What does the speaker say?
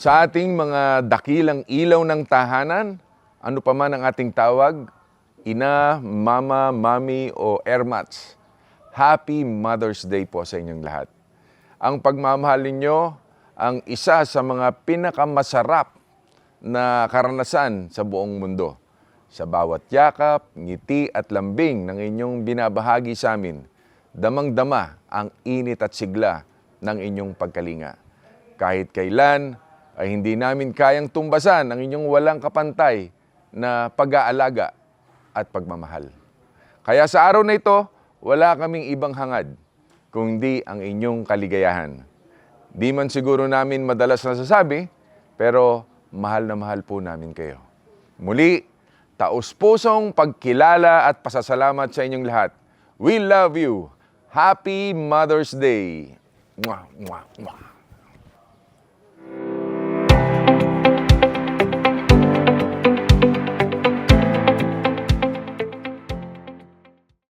Sa ating mga dakilang ilaw ng tahanan, ano pa man ang ating tawag, ina, mama, mami o ermats, Happy Mother's Day po sa inyong lahat. Ang pagmamahal ninyo ang isa sa mga pinakamasarap na karanasan sa buong mundo. Sa bawat yakap, ngiti at lambing ng inyong binabahagi sa amin, damang-dama ang init at sigla ng inyong pagkalinga. Kahit kailan ay hindi namin kayang tumbasan ang inyong walang kapantay na pag-aalaga at pagmamahal. Kaya sa araw na ito, wala kaming ibang hangad kundi ang inyong kaligayahan. Di man siguro namin madalas nasasabi, pero mahal na mahal po namin kayo. Muli, taus-pusong pagkilala at pasasalamat sa inyong lahat. We love you. Happy Mother's Day. Mwah, mwah, mwah.